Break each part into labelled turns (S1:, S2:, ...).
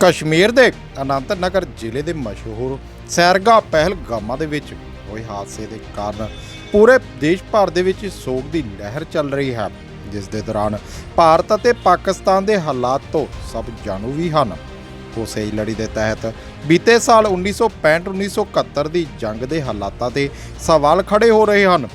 S1: ਕਸ਼ਮੀਰ ਦੇ ਅਨੰਤ ਨਗਰ ਜ਼ਿਲ੍ਹੇ ਦੇ ਮਸ਼ਹੂਰ ਸੈਰਗਾ ਪਹਿਲਗਾਮਾਂ ਦੇ ਵਿੱਚ ਹੋਏ ਹਾਦਸੇ ਦੇ ਕਾਰਨ ਪੂਰੇ ਦੇਸ਼ ਭਰ ਦੇ ਵਿੱਚ ਸੋਗ ਦੀ ਲਹਿਰ ਚੱਲ ਰਹੀ ਹੈ, ਜਿਸ ਦੇ ਦੌਰਾਨ ਭਾਰਤ ਅਤੇ ਪਾਕਿਸਤਾਨ ਦੇ ਹਾਲਾਤ ਤੋਂ ਸਭ ਜਾਣੂ ਵੀ ਹਨ। ਉਸੇ ਹੀ ਲੜੀ ਦੇ ਤਹਿਤ ਬੀਤੇ ਸਾਲ 1965-1971 ਦੀ ਜੰਗ ਦੇ ਹਾਲਾਤਾਂ ਤੇ ਸਵਾਲ ਖੜੇ ਹੋ ਰਹੇ ਹਨ।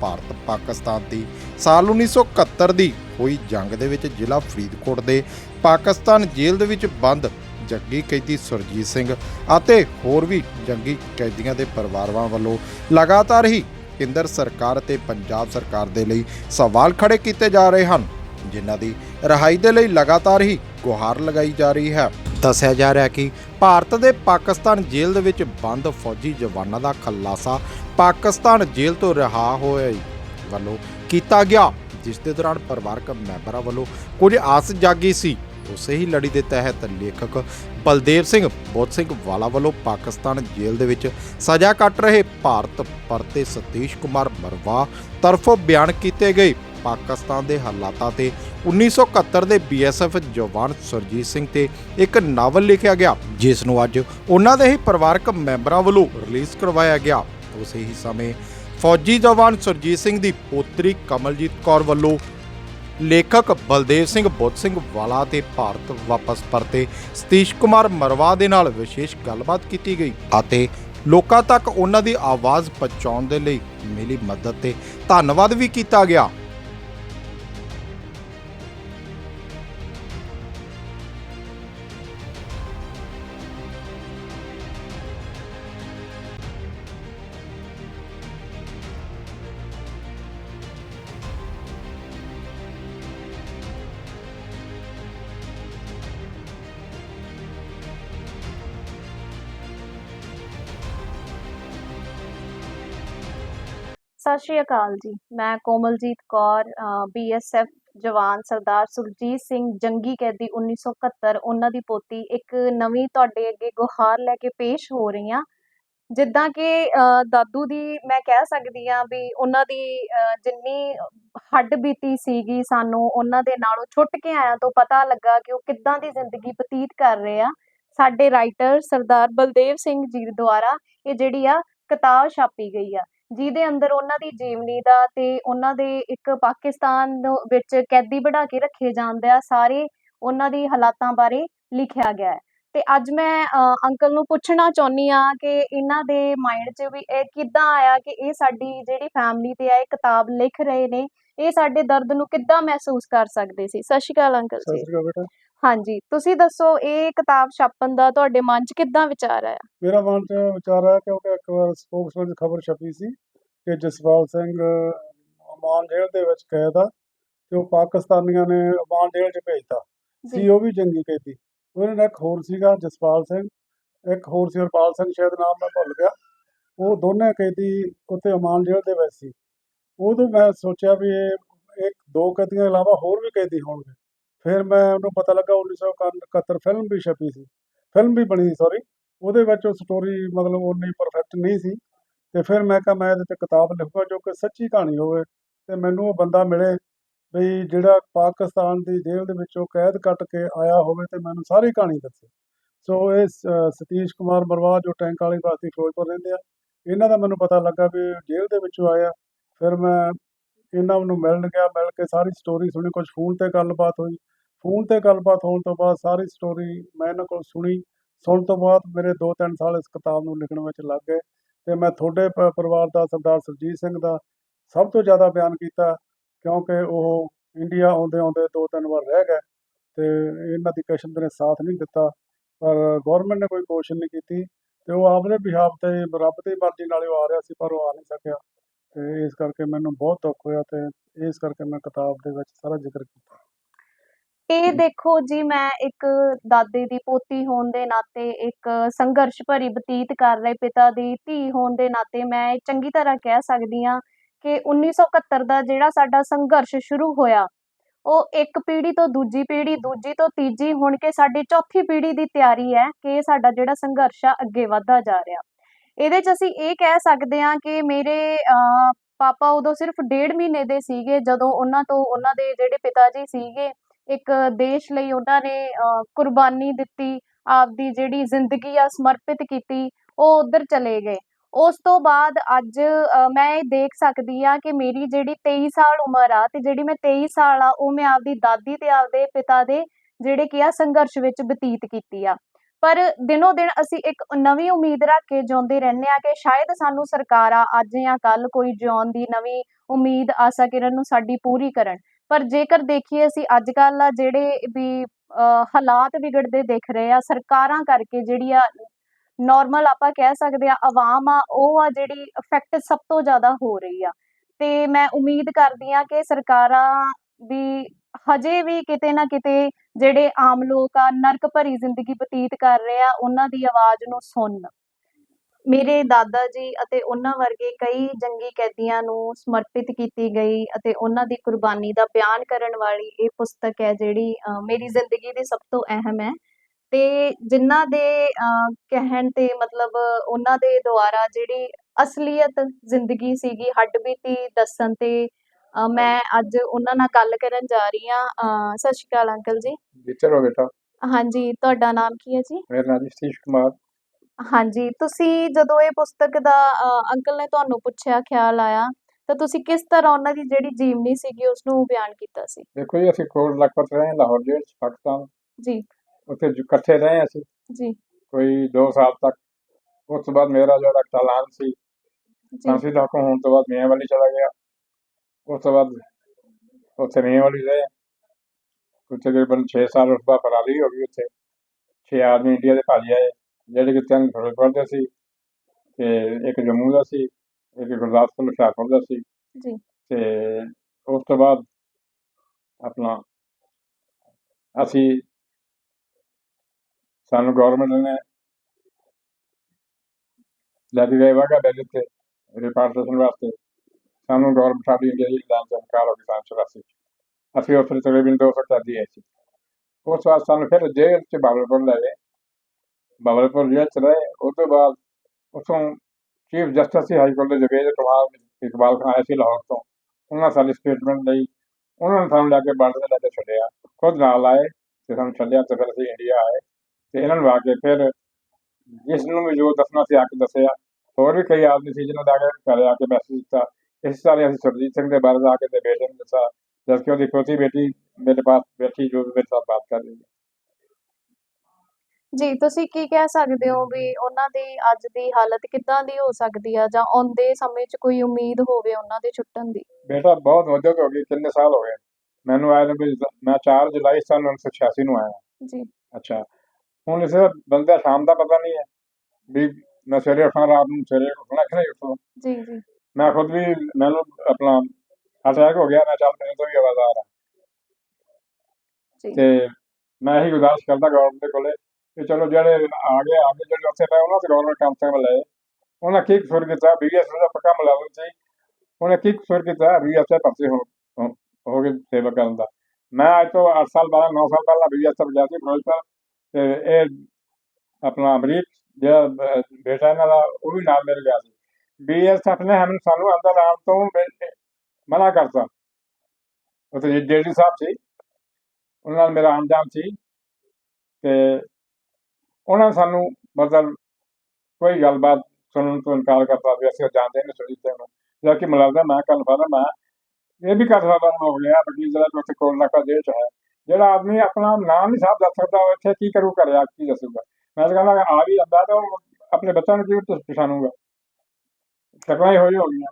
S1: ਭਾਰਤ ਪਾਕਿਸਤਾਨ ਦੀ ਸਾਲ 1971 ਦੀ ਹੋਈ ਜੰਗ ਦੇ ਵਿੱਚ ਜ਼ਿਲ੍ਹਾ ਫਰੀਦਕੋਟ ਦੇ ਪਾਕਿਸਤਾਨ ਜੇਲ੍ਹ ਦੇ ਵਿੱਚ ਬੰਦ ਜੰਗੀ ਕੈਦੀ ਸੁਰਜੀਤ ਸਿੰਘ ਅਤੇ ਹੋਰ ਵੀ ਜੰਗੀ ਕੈਦੀਆਂ ਦੇ ਪਰਿਵਾਰਾਂ ਵੱਲੋਂ ਲਗਾਤਾਰ ਹੀ ਕੇਂਦਰ ਸਰਕਾਰ ਅਤੇ ਪੰਜਾਬ ਸਰਕਾਰ ਦੇ ਲਈ ਸਵਾਲ ਖੜੇ ਕੀਤੇ ਜਾ ਰਹੇ ਹਨ, ਜਿਨ੍ਹਾਂ ਦੀ ਰਿਹਾਈ ਦੇ ਲਈ ਲਗਾਤਾਰ ਹੀ ਗੁਹਾਰ ਲਗਾਈ ਜਾ ਰਹੀ ਹੈ। ਦੱਸਿਆ ਜਾ ਰਿਹਾ ਕਿ ਭਾਰਤ ਦੇ ਪਾਕਿਸਤਾਨ ਜੇਲ੍ਹ ਦੇ ਵਿੱਚ ਬੰਦ ਫੌਜੀ ਜਵਾਨਾਂ ਦਾ ਖਲਾਸਾ ਪਾਕਿਸਤਾਨ ਜੇਲ੍ਹ ਤੋਂ ਰਿਹਾ ਹੋਏ ਵੱਲੋਂ ਕੀਤਾ ਗਿਆ। ਜਿਸ ਦੇ ਦੌਰਾਨ ਪਰਿਵਾਰਕ ਮੈਂਬਰਾਂ ਵੱਲੋਂ ਕੁਝ ਆਸ ਜਾਗੀ ਸੀ। ਉਸੇ ਹੀ ਲੜੀ ਦੇ ਤਹਿਤ ਲੇਖਕ ਬਲਦੇਵ ਸਿੰਘ, ਬੋਧ ਸਿੰਘ ਵਾਲਾ ਵੱਲੋਂ ਪਾਕਿਸਤਾਨ ਜੇਲ੍ਹ ਦੇ ਵਿੱਚ ਸਜ਼ਾ ਕੱਟ ਰਹੇ ਭਾਰਤ ਪਰਤੇ ਸਤੀਸ਼ ਕੁਮਾਰ ਮਰਵਾ ਤਰਫੋਂ ਬਿਆਨ ਕੀਤੇ ਗਏ। ਪਾਕਿਸਤਾਨ ਦੇ ਹਾਲਾਤਾਂ ਤੇ 1971 ਦੇ ਬੀਐਸਐਫ ਜਵਾਨ ਸੁਰਜੀਤ ਸਿੰਘ ਤੇ ਇੱਕ ਨਾਵਲ ਲਿਖਿਆ ਗਿਆ, ਜਿਸ ਨੂੰ ਅੱਜ ਉਹਨਾਂ ਦੇ ਹੀ ਪਰਿਵਾਰਕ ਮੈਂਬਰਾਂ ਵੱਲੋਂ ਰਿਲੀਜ਼ ਕਰਵਾਇਆ ਗਿਆ। ਉਸੇ ਹੀ ਸਮੇਂ ਫੌਜੀ ਜਵਾਨ ਸੁਰਜੀਤ ਸਿੰਘ ਦੀ ਪੋਤਰੀ ਕਮਲਜੀਤ ਕੌਰ ਵੱਲੋਂ ਲੇਖਕ ਬਲਦੇਵ ਸਿੰਘ ਬੁੱਧ ਸਿੰਘ ਵਾਲਾ ਤੇ ਭਾਰਤ ਵਾਪਸ ਪਰਤੇ। ਸਤੀਸ਼ ਕੁਮਾਰ ਮਰਵਾ ਦੇ ਨਾਲ ਵਿਸ਼ੇਸ਼ ਗੱਲਬਾਤ ਕੀਤੀ ਗਈ ਅਤੇ ਲੋਕਾਂ ਤੱਕ ਉਹਨਾਂ ਦੀ ਆਵਾਜ਼ ਪਹੁੰਚਾਉਣ ਦੇ ਲਈ ਮਿਲੀ ਮਦਦ ਤੇ ਧੰਨਵਾਦ ਵੀ ਕੀਤਾ ਗਿਆ।
S2: ਸਤਿ ਸ਼੍ਰੀ ਅਕਾਲ ਜੀ। ਮੈਂ ਕੋਮਲਜੀਤ ਕੌਰ ਬੀਐਸਐਫ ਜਵਾਨ ਸਰਦਾਰ ਸੁਖਜੀਤ ਸਿੰਘ ਜੰਗੀ ਕੈਦੀ 1971 ਉਹਨਾਂ ਦੀ ਪੋਤੀ ਇੱਕ ਨਵੀਂ ਤੁਹਾਡੇ ਅੱਗੇ ਗੁਹਾਰ ਲੈ ਕੇ ਪੇਸ਼ ਹੋ ਰਹੀ ਹਾਂ। ਜਿੱਦਾਂ ਕਿ ਦਾਦੂ ਦੀ ਮੈਂ ਕਹਿ ਸਕਦੀ ਆ ਵੀ ਉਹਨਾਂ ਦੀ ਜਿੰਨੀ ਹੱਡ ਬੀਤੀ ਸੀਗੀ ਸਾਨੂੰ, ਉਹਨਾਂ ਦੇ ਨਾਲੋਂ ਛੁੱਟ ਕੇ ਆਇਆ ਤੋਂ ਪਤਾ ਲੱਗਾ ਕਿ ਉਹ ਕਿੱਦਾਂ ਦੀ ਜ਼ਿੰਦਗੀ ਬਤੀਤ ਕਰ ਰਹੇ ਆ। ਸਾਡੇ ਰਾਈਟਰ ਸਰਦਾਰ ਬਲਦੇਵ ਸਿੰਘ ਜੀ ਦੁਆਰਾ ਇਹ ਜਿਹੜੀ ਆ ਕਿਤਾਬ ਛਾਪੀ ਗਈ ਆ। ਜਿਹਦੇ ਅੰਦਰ ਉਹਨਾਂ ਦੀ ਜੀਵਨੀ ਦਾ ਤੇ ਉਹਨਾਂ ਦੇ ਇੱਕ ਪਾਕਿਸਤਾਨ ਵਿੱਚ ਕੈਦੀ ਬਣਾ ਕੇ ਰੱਖੇ ਜਾਂਦੇ ਆ ਸਾਰੇ ਉਹਨਾਂ ਦੀ ਹਾਲਾਤਾਂ ਬਾਰੇ ਲਿਖਿਆ ਗਿਆ ਹੈ। ਤੇ ਅੱਜ ਮੈਂ ਅੰਕਲ ਨੂੰ ਪੁੱਛਣਾ ਚਾਹੁੰਦੀ ਆ ਕਿ ਇਹਨਾਂ ਦੇ ਮਾਈਂਡ 'ਚ ਵੀ ਇਹ ਕਿੱਦਾਂ ਆਇਆ ਕਿ ਇਹ ਸਾਡੀ ਜਿਹੜੀ ਫੈਮਿਲੀ ਤੇ ਆ ਇਹ ਕਿਤਾਬ ਲਿਖ ਰਹੇ ਨੇ, ਇਹ ਸਾਡੇ ਦਰਦ ਨੂੰ ਕਿੱਦਾਂ ਮਹਿਸੂਸ ਕਰ ਸਕਦੇ ਸੀ? ਸਤਿ ਸ਼੍ਰੀ ਅਕਾਲ ਅੰਕਲ
S3: ਸਤਿ ਸ਼੍ਰੀ ਅਕਾਲ ਬੇਟਾ।
S2: ਹਾਂਜੀ ਤੁਸੀਂ ਦੱਸੋ ਇਹ ਕਿਤਾਬ ਛਾਪਣ ਦਾ ਤੁਹਾਡੇ ਮਨ 'ਚ ਕਿੱਦਾਂ ਵਿਚਾਰ ਆਇਆ?
S3: ਮੇਰਾ ਮਨ ਚ ਵਿਚਾਰ ਆਇਆ ਕਿਉਂਕਿ ਇੱਕ ਵਾਰ ਸਪੋਕਸਮੈਨ ਦੀ ਖਬਰ ਛਪੀ ਸੀ ਕਿ ਜਸਪਾਲ ਸਿੰਘ ਅਮਾਨ ਜੇਲ੍ਹ ਦੇ ਵਿੱਚ ਕੈਦ ਆ ਤੇ ਉਹ ਪਾਕਿਸਤਾਨੀਆਂ ਨੇ ਅਮਾਨ ਜੇਲ੍ਹ 'ਚ ਭੇਜਤਾ ਸੀ ਉਹ ਵੀ ਜੰਗੀ ਕੈਦੀ ਉਹਨਾਂ ਨਾਲ ਇੱਕ ਹੋਰ ਸੀਗਾ ਜਸਪਾਲ ਸਿੰਘ ਇੱਕ ਹੋਰ ਸੀ ਹਰਪਾਲ ਸਿੰਘ ਸ਼ਾਇਦ ਨਾਮ ਮੈਂ ਭੁੱਲ ਗਿਆ। ਉਹ ਦੋਨੇ ਕੈਦੀ ਉੱਥੇ ਅਮਾਨ ਜੇਲ੍ਹ ਦੇ ਵਿੱਚ ਸੀ। ਉਦੋਂ ਮੈਂ ਸੋਚਿਆ ਵੀ ਇਹ ਇੱਕ ਦੋ ਕੈਦੀਆਂ ਇਲਾਵਾ ਹੋਰ ਵੀ ਕੈਦੀ ਹੋਣਗੇ। ਫਿਰ ਮੈਂ ਉਹਨੂੰ ਪਤਾ ਲੱਗਾ 1971 ਫਿਲਮ ਵੀ ਛਪੀ ਸੀ। ਫਿਲਮ ਵੀ ਬਣੀ ਸੌਰੀ ਉਹਦੇ ਵਿੱਚ ਉਹ ਸਟੋਰੀ ਮਤਲਬ ਉਨੀ ਪਰਫੈਕਟ ਨਹੀਂ ਸੀ। ਤੇ ਫਿਰ ਮੈਂ ਕਿਹਾ, ਮੈਂ ਇਹਦੇ ਤੇ ਕਿਤਾਬ ਲਿਖੂਗਾ ਜੋ ਕਿ ਸੱਚੀ ਕਹਾਣੀ ਹੋਵੇ ਤੇ ਮੈਨੂੰ ਉਹ ਬੰਦਾ ਮਿਲੇ ਵੀ ਜਿਹੜਾ ਪਾਕਿਸਤਾਨ ਦੀ ਜੇਲ੍ਹ ਦੇ ਵਿੱਚੋਂ ਕੈਦ ਕੱਟ ਕੇ ਆਇਆ ਹੋਵੇ ਤੇ ਮੈਨੂੰ ਸਾਰੀ ਕਹਾਣੀ ਦੱਸੇ। ਸੋ ਇਹ ਸ- ਸਤੀਸ਼ ਕੁਮਾਰ ਮਰਵਾ ਜੋ ਟੈਂਕ ਵਾਲੀ ਬਾਸਤੀ ਫਿਰੋਜ਼ਪੁਰ ਰਹਿੰਦੇ ਆ, ਇਹਨਾਂ ਦਾ ਮੈਨੂੰ ਪਤਾ ਲੱਗਾ ਵੀ ਜੇਲ੍ਹ ਦੇ ਵਿੱਚੋਂ ਆਇਆ। ਫਿਰ ਮੈਂ ਇਹਨਾਂ ਨੂੰ ਮਿਲਣ ਗਿਆ, ਮਿਲ ਕੇ ਸਾਰੀ ਸਟੋਰੀ ਸੁਣੀ ਕੁਝ ਫੋਨ ਤੇ ਗੱਲਬਾਤ ਹੋਈ। ਫੋਨ ਤੇ ਗੱਲਬਾਤ ਹੋਣ ਤੋਂ ਬਾਅਦ ਸਾਰੀ ਸਟੋਰੀ ਮੈਂ ਇਹਨਾਂ ਕੋਲ ਸੁਣੀ। ਸੁਣਨ ਤੋਂ ਬਾਅਦ ਮੇਰੇ 2-3 ਸਾਲ ਇਸ ਕਿਤਾਬ ਨੂੰ ਲਿਖਣ ਵਿੱਚ ਲੱਗ ਗਏ ਤੇ ਮੈਂ ਤੁਹਾਡੇ ਪ- ਪਰਿਵਾਰ ਦਾ ਸਰਦਾਰ ਸੁਰਜੀਤ ਸਿੰਘ ਦਾ ਸਭ ਤੋਂ ਜ਼ਿਆਦਾ ਬਿਆਨ ਕੀਤਾ ਕਿਉਂਕਿ ਉਹ ਇੰਡੀਆ ਆਉਂਦੇ ਆਉਂਦੇ ਦੋ ਤਿੰਨ ਵਾਰ ਰਹਿ ਗਏ ਤੇ ਇਹਨਾਂ ਦੀ ਕਿਸਮਤ ਨੇ ਸਾਥ ਨਹੀਂ ਦਿੱਤਾ। ਪਰ ਗਵਰਨਮੈਂਟ ਨੇ ਕੋਈ ਕੋਸ਼ਿਸ਼ ਨਹੀਂ ਕੀਤੀ ਤੇ ਉਹ ਆਪਦੇ ਬਿਹਾਫ ਤੇ ਰੱਬ ਦੀ ਮਰਜ਼ੀ ਨਾਲ ਉਹ ਆ ਰਿਹਾ ਸੀ ਪਰ ਉਹ ਆ ਨਹੀਂ ਸਕਿਆ ਤੇ ਇਸ ਕਰਕੇ ਮੈਨੂੰ ਬਹੁਤ ਦੁੱਖ ਹੋਇਆ ਤੇ ਇਸ ਕਰਕੇ ਮੈਂ ਕਿਤਾਬ ਦੇ ਵਿੱਚ ਸਾਰਾ ਜ਼ਿਕਰ ਕੀਤਾ।
S2: ਇਹ ਦੇਖੋ ਜੀ ਮੈਂ ਇੱਕ ਦਾਦੇ ਦੀ ਪੋਤੀ ਹੋਣ ਦੇ ਨਾਤੇ ਇੱਕ ਸੰਘਰਸ਼ ਭਰੀ ਬਤੀਤ ਕਰ ਰਹੇ ਪਿਤਾ ਦੀ ਧੀ ਹੋਣ ਦੇ ਨਾਤੇ ਮੈਂ ਚੰਗੀ ਤਰ੍ਹਾਂ ਕਹਿ ਸਕਦੀ ਹਾਂ ਕਿ 1971 ਦਾ ਜਿਹੜਾ ਸਾਡਾ ਸੰਘਰਸ਼ ਸ਼ੁਰੂ ਹੋਇਆ ਉਹ ਇੱਕ ਪੀੜ੍ਹੀ ਤੋਂ ਦੂਜੀ ਪੀੜ੍ਹੀ ਦੂਜੀ ਤੋਂ ਤੀਜੀ ਹੁਣ ਕੇ ਸਾਡੀ ਚੌਥੀ ਪੀੜ੍ਹੀ ਦੀ ਤਿਆਰੀ ਹੈ ਕਿ ਸਾਡਾ ਜਿਹੜਾ ਸੰਘਰਸ਼ ਆ ਅੱਗੇ ਵਧਦਾ ਜਾ ਰਿਹਾ। ਇਹਦੇ 'ਚ ਅਸੀਂ ਇਹ ਕਹਿ ਸਕਦੇ ਹਾਂ ਕਿ ਮੇਰੇ ਪਾਪਾ ਉਦੋਂ ਸਿਰਫ ਡੇਢ ਮਹੀਨੇ ਦੇ ਸੀਗੇ ਜਦੋਂ ਉਹਨਾਂ ਤੋਂ ਉਹਨਾਂ ਦੇ ਜਿਹੜੇ ਪਿਤਾ ਜੀ ਸੀਗੇ ਇੱਕ ਦੇਸ਼ ਲਈ ਉਹਨਾਂ ਨੇ ਕੁਰਬਾਨੀ ਦਿੱਤੀ, ਆਪਦੀ ਜਿਹੜੀ ਜ਼ਿੰਦਗੀ ਆ ਸਮਰਪਿਤ ਕੀਤੀ, ਉਹ ਉਧਰ ਚਲੇ ਗਏ। ਉਸ ਤੋਂ ਬਾਅਦ ਅੱਜ ਮੈਂ ਇਹ ਦੇਖ ਸਕਦੀ ਆ ਕਿ ਮੇਰੀ ਜਿਹੜੀ 23 ਸਾਲ ਉਮਰ ਆ ਤੇ ਜਿਹੜੀ ਮੈਂ 23 ਸਾਲ ਆ, ਉਹ ਮੈਂ ਆਪਦੀ ਦਾਦੀ ਤੇ ਆਪਦੇ ਪਿਤਾ ਦੇ ਜਿਹੜੇ ਕਿ ਆ ਸੰਘਰਸ਼ ਵਿੱਚ ਬਤੀਤ ਕੀਤੀ ਆ। ਪਰ ਦਿਨੋ ਦਿਨ ਅਸੀਂ ਇੱਕ ਨਵੀਂ ਉਮੀਦ ਰੱਖ ਕੇ ਜਿਉਂਦੇ ਰਹਿੰਦੇ ਆ ਕਿ ਸ਼ਾਇਦ ਸਾਨੂੰ ਸਰਕਾਰਾਂ ਅੱਜ ਜਾਂ ਕੱਲ ਕੋਈ ਜਿਉਣ ਦੀ ਨਵੀਂ ਉਮੀਦ ਆਸਾ ਕਿਰਨ ਨੂੰ ਸਾਡੀ ਪੂਰੀ ਕਰਨ। ਪਰ ਜੇਕਰ ਦੇਖੀਏ ਅਸੀਂ ਅੱਜ ਕੱਲ ਜਿਹੜੇ ਵੀ ਅ, ਹਾਲਾਤ ਵਿਗੜਦੇ ਦਿਖ ਰਹੇ ਆ ਸਰਕਾਰਾਂ ਕਰਕੇ ਜਿਹੜੀ ਆ ਨਾਰਮਲ ਆਪਾਂ ਕਹਿ ਸਕਦੇ ਆ ਆਵਾਮ ਆ ਉਹ ਆ ਜਿਹੜੀ ਇਫੈਕਟ ਸਭ ਤੋਂ ਜ਼ਿਆਦਾ ਹੋ ਰਹੀ ਆ। ਤੇ ਮੈਂ ਉਮੀਦ ਕਰਦੀ ਆ ਕਿ ਸਰਕਾਰਾਂ ਵੀ ਹਜੇ ਵੀ ਕਿਤੇ ਨਾ ਕਿਤੇ ਜਿਹੜੇ ਆਮ ਲੋਕ ਆ ਨਰਕ ਭਰੀ ਜ਼ਿੰਦਗੀ ਬਤੀਤ ਕਰ ਰਹੇ ਆ ਉਹਨਾਂ ਦੀ ਆਵਾਜ਼ ਨੂੰ ਸੁਣਨ। ਮੇਰੇ ਦਾਦਾ ਜੀ ਅਤੇ ਉਹਨਾਂ ਵਰਗੇ ਕਈ ਜੰਗੀ ਕੈਦੀਆਂ ਨੂੰ ਸਮਰਪਿਤ ਕੀਤੀ ਗਈ ਅਤੇ ਉਹਨਾਂ ਦੀ ਕੁਰਬਾਨੀ ਦਾ ਬਿਆਨ ਕਰਨ ਵਾਲੀ ਇਹ ਪੁਸਤਕ ਹੈ ਜਿਹੜੀ ਮੇਰੀ ਜ਼ਿੰਦਗੀ ਦੀ ਸਭ ਤੋਂ ਅਹਿਮ ਹੈ। ਤੇ ਜਿਨ੍ਹਾਂ ਦੇ ਕਹਿਣ ਤੇ ਮਤਲਬ ਉਹਨਾਂ ਦੇ ਦੁਆਰਾ ਜਿਹੜੀ ਅਸਲੀਅਤ ਜ਼ਿੰਦਗੀ ਸੀਗੀ ਹੱਡਬੀਤੀ ਦੱਸਣ ਤੇ ਮੈਂ ਅੱਜ ਉਹਨਾਂ ਨਾਲ ਗੱਲ ਕਰਨ ਜਾ ਰਹੀ ਹਾਂ। ਸਤਿ ਸ਼੍ਰੀ ਅਕਾਲ ਅੰਕਲ ਜੀ।
S4: ਜੀ ਚਲੋ ਬੇਟਾ।
S2: ਹਾਂਜੀ ਤੁਹਾਡਾ ਨਾਮ ਕੀ ਹੈ ਜੀ?
S4: ਮੇਰਾ ਨਾਮ ਸਤੀਸ਼ ਕੁਮਾਰ।
S2: ਹਾਂਜੀ ਤੁਸੀਂ ਜਦੋਂ ਇਹ ਪੁਸਤਕ ਦਾ ਅ, ਅੰਕਲ ਨੇ ਤੁਹਾਨੂੰ ਪੁੱਛਿਆ ਖਿਆਲ ਆਇਆ ਤਾਂ ਤੁਸੀਂ ਕਿਸ ਤਰ੍ਹਾਂ ਉਹਨਾਂ ਦੀ ਜਿਹੜੀ ਜੀਵਨੀ ਸੀਗੀ ਉਸ ਨੂੰ ਬਿਆਨ ਕੀਤਾ ਸੀ?
S4: ਦੇਖੋ ਜੀ ਅਸੀਂ ਕੋਟ ਲਖਪਤ ਰਹੇ ਹਾਂ ਲਾਹੌਰ ਜੇਲ੍ਹ 'ਚ ਪਾਕਿਸਤਾਨ।
S2: ਜੀ।
S4: ਉੱਥੇ ਜੋ ਇਕੱਠੇ ਰਹੇ ਅਸੀਂ।
S2: ਜੀ।
S4: ਕੋਈ 2 ਸਾਲ ਤੱਕ। ਉਸ ਤੋਂ ਬਾਅਦ ਮੇਰਾ ਜਿਹੜਾ ਚਾਲਾਨ ਸੀ
S2: ਜੀ।
S4: ਫਾਂਸੀ ਦਾ ਹੁਕਮ ਹੋਣ ਤੋਂ ਬਾਅਦ ਮੀਆਂ ਵਾਲੀ ਚਲਾ ਗਿਆ। ਉਸ ਤੋਂ ਬਾਅਦ ਉੱਥੇ ਮੀਆਂ ਵਾਲੀ ਰਹੇ ਉੱਥੇ ਤਕਰੀਬਨ 6 ਸਾਲ ਉਸ ਬਾਅਦ ਫਰਾਰੀ ਹੋ ਗਈ ਉੱਥੇ। 6 ਆਦਮੀ ਇੰਡੀਆ ਦੇ ਭਾਜੀ ਆਏ। ਜਿਹੜੇ ਕਿ ਤਿੰਨ ਫਿਰੋਜ਼ਪੁਰ ਦੇ ਸੀ ਤੇ ਇੱਕ ਜੰਮੂ ਦਾ ਸੀ ਇੱਕ ਗੁਰਦਾਸਪੁਰ ਹੁਸ਼ਿਆਰਪੁਰ ਦਾ ਸੀ।
S2: ਜੀ।
S4: ਤੇ ਉਸ ਤੋਂ ਬਾਅਦ ਆਪਣਾ ਅਸੀਂ ਸਾਨੂੰ ਗਵਰਨਮੈਂਟ ਨੇ ਲੈ ਕੇ ਗਏ ਵਾਗਾ ਬੈਲ ਤੇ ਰਿਪਾਰਟੇਸ਼ਨ ਵਾਸਤੇ। ਸਾਨੂੰ ਗਵਰਨਮੈਂਟ ਸਾਡੀ ਇੰਡੀਆ ਦੀ ਤੋਂ ਇਨਕਾਰ ਹੋ ਗਿਆ ਸੰਨ 84 ਅਸੀਂ ਉਸ ਵੇਲੇ ਤਕਰੀਬਨ 200 ਕੈਦੀ ਆਏ ਸੀ। ਉਸ ਵਾਰ ਸਾਨੂੰ ਫਿਰ ਜੇਲ੍ਹ ਚ ਬਾਬਲਪੁਰ ਲੈ ਗਏ। ਬਾਬਲਪੁਰ ਜੇਲ੍ਹ ਚ ਰਹੇ ਉਸ ਤੋਂ ਬਾਅਦ ਉਥੋਂ ਚੀਫ ਜਸਟਿਸ ਸੀ ਹਾਈ ਕੋਰਟ ਦੇ ਜਵੇਦ ਕੁਮਾਰ ਇਕਬਾਲ ਖਾਨ ਆਏ ਸੀ ਲਾਹੌਰ ਤੋਂ। ਉਹਨਾਂ ਸਾਡੀ ਸਟੇਟਮੈਂਟ ਲਈ, ਉਹਨਾਂ ਨੇ ਸਾਨੂੰ ਲੈ ਕੇ ਬਾਰਡਰ ਤੇ ਲੈ ਕੇ ਛੱਡਿਆ। ਖੁਦ ਨਾਲ ਆਏ ਤੇ ਸਾਨੂੰ ਛੱਡਿਆ ਤੇ ਫਿਰ ਅਸੀਂ ਇੰਡੀਆ ਆਏ ਤੇ ਇਹਨਾਂ ਨੂੰ ਆ ਕੇ ਫਿਰ ਜਿਸ ਨੂੰ ਵੀ ਜੋ ਦੱਸਣਾ ਸੀ ਆ ਕੇ ਦੱਸਿਆ। ਹੋਰ ਵੀ ਕਈ ਆਦਮੀ ਸੀ ਜਿਹਨਾਂ ਦਾ ਆ ਕੇ ਘਰੇ ਆ ਕੇ ਮੈਸੇਜ ਦਿੱਤਾ। ਇਸ ਤਰ੍ਹਾਂ ਅਸੀਂ ਸੁਰਜੀਤ ਸਿੰਘ ਦੇ ਬਾਰੇ ਆ ਕੇ ਤੇ ਬੇਟੇ ਨੂੰ ਦੱਸਿਆ ਜਦ ਕਿ ਉਹਦੀ ਛੋਟੀ ਬੇਟੀ ਮੇਰੇ ਪਾਸ ਬੈਠੀ ਜੋ ਮੇਰੇ ਸਾਥ ਬਾਤ ਕਰ ਰਹੀ ਹੈ।
S2: ਜੀ ਤੁਸੀਂ ਕੀ ਕਹਿ ਸਕਦੇ ਹੋ ਵੀ ਉਹਨਾਂ ਦੀ ਅੱਜ ਦੀ ਹਾਲਤ ਕਿੱਦਾਂ ਦੀ ਹੋ ਸਕਦੀ ਆ ਜਾਂ ਆਉਂਦੇ ਸਮੇਂ 'ਚ ਕੋਈ ਉਮੀਦ ਹੋਵੇ ਉਹਨਾਂ ਦੇ ਛੁੱਟਣ ਦੀ?
S4: ਬੇਟਾ ਬਹੁਤ ਮਦਦ ਹੋ ਗਈ ਕਿੰਨੇ ਸਾਲ ਹੋ ਗਏ। ਮੈਨੂੰ ਆਏ ਨੂੰ ਮੈਂ 4 ਜੁਲਾਈ ਸੰਨ 1986 ਨੂੰ ਆਇਆ।
S2: ਜੀ।
S4: ਅੱਛਾ। ਹੁਣ ਇਸ ਬੰਦਾ ਸ਼ਾਮ ਦਾ ਪਤਾ ਨਹੀਂ ਹੈ ਵੀ ਮੈਂ ਸਵੇਰੇ ਉੱਠਣਾ ਰਾਤ ਨੂੰ ਸਵੇਰੇ ਉੱਠਣਾ ਕਿ ਨਹੀਂ ਉੱਠਣਾ।
S2: ਜੀ ਜੀ।
S4: ਮੈਂ ਖੁਦ ਵੀ ਮੈਨੂੰ ਆਪਣਾ ਅਟੈਕ ਹੋ ਗਿਆ ਮੈਂ ਚੱਲ ਮੇਰੇ ਤੋਂ ਵੀ ਆਵਾਜ਼ ਆ ਰਹਾ।
S2: ਜੀ।
S4: ਤੇ ਮੈਂ ਇਹੀ ਗੁਜ਼ਾਰਿਸ਼ ਕਰਦਾ ਗਵਰਨਮੈਂਟ ਦੇ ਕੋਲੇ ਕਿ ਚਲੋ ਜਿਹੜੇ ਆ ਗਏ ਆ ਗਏ ਜਿਹੜੇ ਉੱਥੇ ਪਏ, ਉਹਨਾਂ ਤੇ ਗਵਰਨਮੈਂਟ ਕੰਸਟੇਬਲ ਲਏ। ਉਹਨਾਂ ਕੀ ਕਸੂਰ ਕੀਤਾ? ਬੀਐਸ ਦਾ ਪੱਕਾ ਮੁਲਾਜ਼ਮ ਸੀ ਉਹਨੇ ਕੀ ਕਸੂਰ ਕੀਤਾ? ਬੀਐਸ ਤੇ ਭਰਤੀ ਹੋ, ਹੋ- ਗਏ ਸੇਵਾ ਕਰਨ ਦਾ। ਮੈਂ ਅੱਜ ਤੋਂ 8 ਸਾਲ ਪਹਿਲਾਂ 9 ਸਾਲ ਪਹਿਲਾਂ ਬੀਐਸ ਤੇ ਗਿਆ ਸੀ ਫਿਰੋਜ਼ਪੁਰ। ਤੇ ਇਹ ਆਪਣਾ ਅਮਰੀਕ, ਜਿਹੜਾ ਬੇਟਾ ਇਹਨਾਂ ਦਾ, ਉਹ ਵੀ ਨਾਲ ਮੇਰੇ ਗਿਆ ਸੀ। ਬੀਐਸਐਫ ਨੇ ਹਮ ਸਾਨੂੰ ਅੰਦਰ ਆਉਣ ਤੋਂ ਮਨਾ ਕਰਤਾ। ਉੱਥੇ ਜੇਡੀ ਸਾਹਿਬ ਸੀ। ਉਹਨਾਂ ਨਾਲ ਮੇਰਾ ਅੰਜਾਮ ਸੀ। ਤੇ ਉਹਨਾਂ ਸਾਨੂੰ ਮਤਲਬ ਕੋਈ ਗੱਲਬਾਤ ਸੁਣਨ ਤੋਂ ਇਨਕਾਰ ਕਰਤਾ ਵੀ ਅਸੀਂ ਉਹ ਜਾਣਦੇ ਨਹੀਂ ਸੁਣੀਤੇ ਨੂੰ ਜਦ ਕਿ ਮੁਲਾਜ਼ਮ ਮੈਂ ਕੱਲ ਪਤਾ, ਮੈਂ ਇਹ ਵੀ ਕਰ ਸਕਦਾ ਹੋ ਗਿਆ ਵਕੀਲ ਜਿਹੜਾ ਉੱਥੇ ਕੋਲ ਨਾਕਾ ਜੇਲ੍ਹ 'ਚ ਹੈ, ਜਿਹੜਾ ਆਦਮੀ ਆਪਣਾ ਨਾਮ ਨਹੀਂ ਸਾਹਬ ਦੱਸ ਸਕਦਾ ਉਹ ਇੱਥੇ ਕੀ ਕਰੂ ਕਰਿਆ ਕੀ ਦੱਸੂਗਾ ਮੈਂ ਤਾਂ ਕਹਿੰਦਾ, ਆ ਵੀ ਜਾਂਦਾ ਤਾਂ ਉਹ ਆਪਣੇ ਬੱਚਿਆਂ ਨੂੰ ਕੀ ਪਛਾਣੂਗਾ? ਤਕਵਾਈ ਹੋਈ ਹੋ ਗਈਆਂ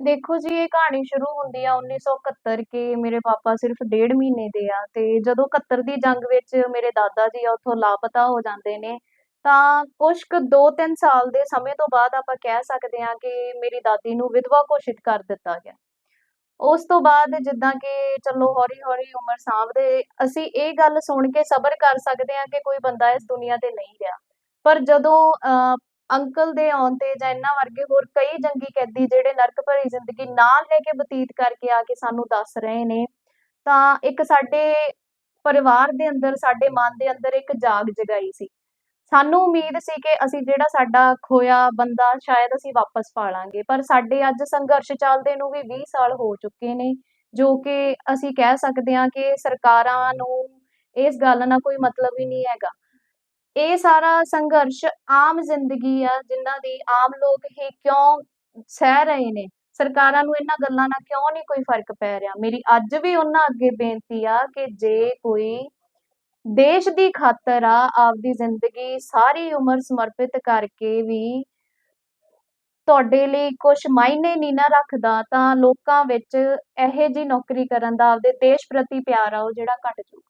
S2: ਦੇਖੋ ਜੀ ਇਹ ਕਹਾਣੀ ਸ਼ੁਰੂ ਹੁੰਦੀ ਆ 1971 ਕੇ ਮੇਰੇ ਪਾਪਾ ਸਿਰਫ ਡੇਢ ਮਹੀਨੇ ਦੇ ਆ ਤੇ ਜਦੋਂ 71 ਦੀ ਜੰਗ ਵਿੱਚ ਮੇਰੇ ਦਾਦਾ ਜੀ ਆ ਉੱਥੋਂ ਲਾਪਤਾ ਹੋ ਜਾਂਦੇ ਨੇ ਤਾਂ ਕੁਛ ਕੁ 2-3 ਸਾਲ ਦੇ ਸਮੇਂ ਤੋਂ ਬਾਅਦ ਆਪਾਂ ਕਹਿ ਸਕਦੇ ਹਾਂ ਕਿ ਮੇਰੀ ਦਾਦੀ ਨੂੰ ਵਿਧਵਾ ਘੋਸ਼ਿਤ ਕਰ ਦਿੱਤਾ ਗਿਆ। ਉਸ ਤੋਂ ਬਾਅਦ ਜਿੱਦਾਂ ਕਿ ਚਲੋ ਹੌਲੀ ਹੌਲੀ ਉਮਰ ਸਾਂਭਦੇ ਅਸੀਂ ਇਹ ਗੱਲ ਸੁਣ ਕੇ ਸਬਰ ਕਰ ਸਕਦੇ ਹਾਂ ਕਿ ਕੋਈ ਬੰਦਾ ਇਸ ਦੁਨੀਆ ਤੇ ਨਹੀਂ ਰਿਹਾ। ਪਰ ਜਦੋਂ ਅਹ, ਅੰਕਲ ਦੇ ਆਉਣ ਤੇ ਜਾਂ ਇਹਨਾਂ ਵਰਗੇ ਹੋਰ ਕਈ ਜੰਗੀ ਕੈਦੀ ਜਿਹੜੇ ਨਰਕ ਭਰੀ ਜ਼ਿੰਦਗੀ ਨਾਲ ਲੈ ਕੇ ਬਤੀਤ ਕਰਕੇ ਆ ਕੇ ਸਾਨੂੰ ਦੱਸ ਰਹੇ ਨੇ, ਤਾਂ ਇੱਕ ਸਾਡੇ ਪਰਿਵਾਰ ਦੇ ਅੰਦਰ, ਸਾਡੇ ਮਨ ਦੇ ਅੰਦਰ ਇੱਕ ਜਾਗ ਜਗਾਈ ਸੀ। ਸਾਨੂੰ ਉਮੀਦ ਸੀ ਕਿ ਅਸੀਂ ਜਿਹੜਾ ਸਾਡਾ ਖੋਇਆ ਬੰਦਾ ਸ਼ਾਇਦ ਅਸੀਂ ਵਾਪਸ ਪਾ ਲਾਂਗੇ ਪਰ ਸਾਡੇ ਅੱਜ ਸੰਘਰਸ਼ ਚੱਲਦੇ ਨੂੰ ਵੀ 20 ਸਾਲ ਹੋ ਚੁੱਕੇ ਨੇ, ਜੋ ਕਿ ਅਸੀਂ ਕਹਿ ਸਕਦੇ ਹਾਂ ਕਿ ਸਰਕਾਰਾਂ ਨੂੰ ਇਸ ਗੱਲ ਨਾਲ ਕੋਈ ਮਤਲਬ ਹੀ ਨਹੀਂ ਹੈਗਾ। ਇਹ ਸਾਰਾ ਸੰਘਰਸ਼ ਆਮ ਜ਼ਿੰਦਗੀ ਆ ਜਿਨ੍ਹਾਂ ਦੀ ਆਮ ਲੋਕ ਹੀ ਕਿਉਂ ਸਹਿ ਰਹੇ ਨੇ? ਸਰਕਾਰਾਂ ਨੂੰ ਇਹਨਾਂ ਗੱਲਾਂ ਨਾਲ ਕਿਉਂ ਨਹੀਂ ਕੋਈ ਫ਼ਰਕ ਪੈ ਰਿਹਾ? ਮੇਰੀ ਅੱਜ ਵੀ ਉਹਨਾਂ ਅੱਗੇ ਬੇਨਤੀ ਆ ਕਿ ਜੇ ਕੋਈ ਦੇਸ਼ ਦੀ ਖਾਤਰ ਆ, ਆਪਦੀ ਜ਼ਿੰਦਗੀ ਸਾਰੀ ਉਮਰ ਸਮਰਪਿਤ ਕਰਕੇ ਵੀ ਤੁਹਾਡੇ ਲਈ ਕੁਝ ਮਾਇਨੇ ਨਹੀਂ ਨਾ ਰੱਖਦਾ, ਤਾਂ ਲੋਕਾਂ ਵਿੱਚ ਇਹੋ ਜੀ ਨੌਕਰੀ ਕਰਨ ਦਾ ਆਪਦੇ ਦੇਸ਼ ਪ੍ਰਤੀ ਪਿਆਰ ਆ, ਉਹ ਜਿਹੜਾ ਘਟ ਜਾਊਗਾ।